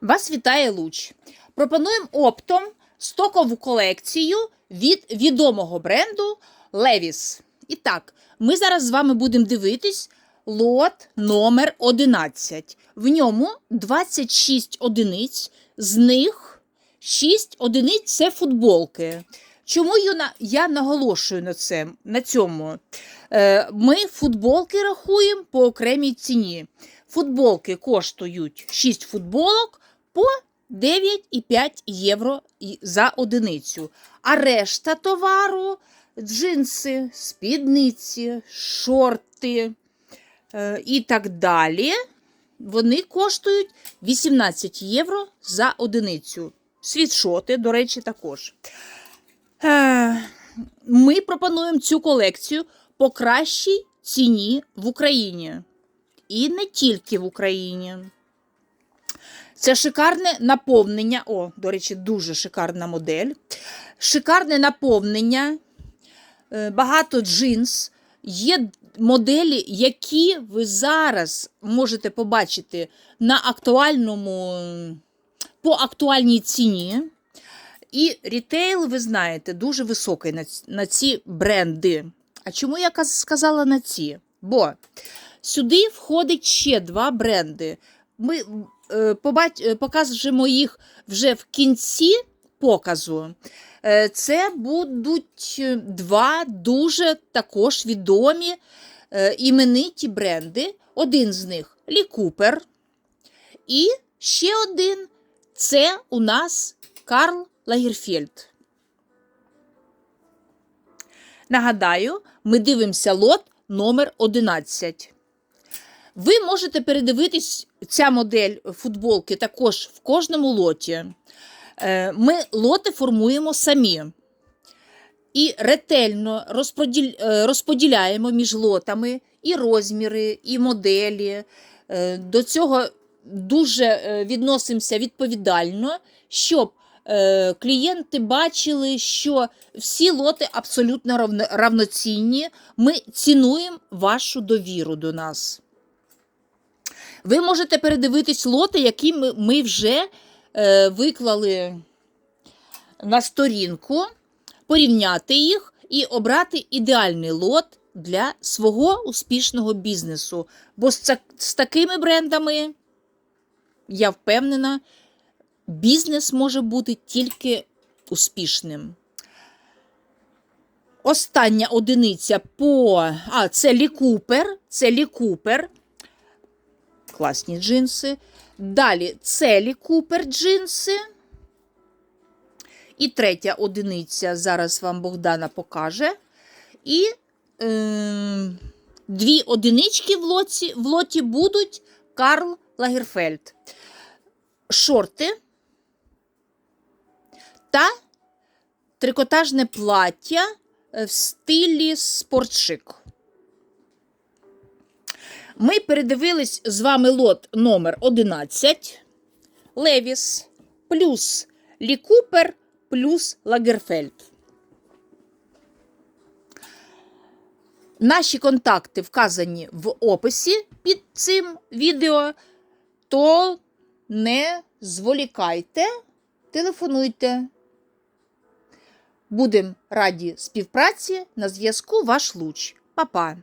Вас вітає Луч. Пропонуємо оптом стокову колекцію від відомого бренду Levi's. І так, ми зараз з вами будемо дивитись лот номер 11. В ньому 26 одиниць, з них 6 одиниць це футболки. Чому я наголошую на, це, на цьому? Е, Ми футболки рахуємо по окремій ціні. Футболки коштують 6 футболок по 9,5 євро за одиницю. А решта товару джинси, спідниці, шорти е, і так далі. Вони коштують 18 євро за одиницю. Світшоти, до речі, також. Е, Ми пропонуємо цю колекцію по кращій ціні в Україні. І не тільки в Україні. Це шикарне наповнення. О, до речі, дуже шикарна модель. Шикарне наповнення, е, багато джинс. Є моделі, які ви зараз можете побачити на актуальному, по актуальній ціні. І рітейл, ви знаєте, дуже високий на, на ці бренди. А чому я сказала на ці? Бо сюди входить ще два бренди. Ми е, побач, е, покажемо їх вже в кінці показу. Е, Це будуть два дуже також відомі імениті бренди. Один з них Лі Купер. І ще один це у нас Карл Лагерфельд. Нагадаю, ми дивимося лот номер 11. Ви можете передивитись ця модель футболки також в кожному лоті. Е, Ми лоти формуємо самі і ретельно е, розподіляємо між лотами і розміри, і моделі. Е, До цього дуже відносимося відповідально, щоб клієнти бачили, що всі лоти абсолютно равноцінні. Ми цінуємо вашу довіру до нас. Ви можете передивитись лоти, які ми, вже е, виклали на сторінку, порівняти їх і обрати ідеальний лот для свого успішного бізнесу. Бо з, з такими брендами, я впевнена, бізнес може бути тільки успішним. Остання одиниця по. А, це Лі Купер. Це Лі Купер. Класні джинси. Далі це Лі Купер джинси. І третя одиниця. Зараз вам Богдана покаже. І е, дві одинички в лоті, в лоті будуть Карл Лагерфельд. Шорти та трикотажне плаття в стилі спортшик. Ми передивились з вами лот номер 11 Левіс плюс Лі Купер плюс Лагерфельд. Наші контакти вказані в описі під цим відео, то не зволікайте, телефонуйте. Будемо раді співпраці на зв'язку ваш луч. Па-па!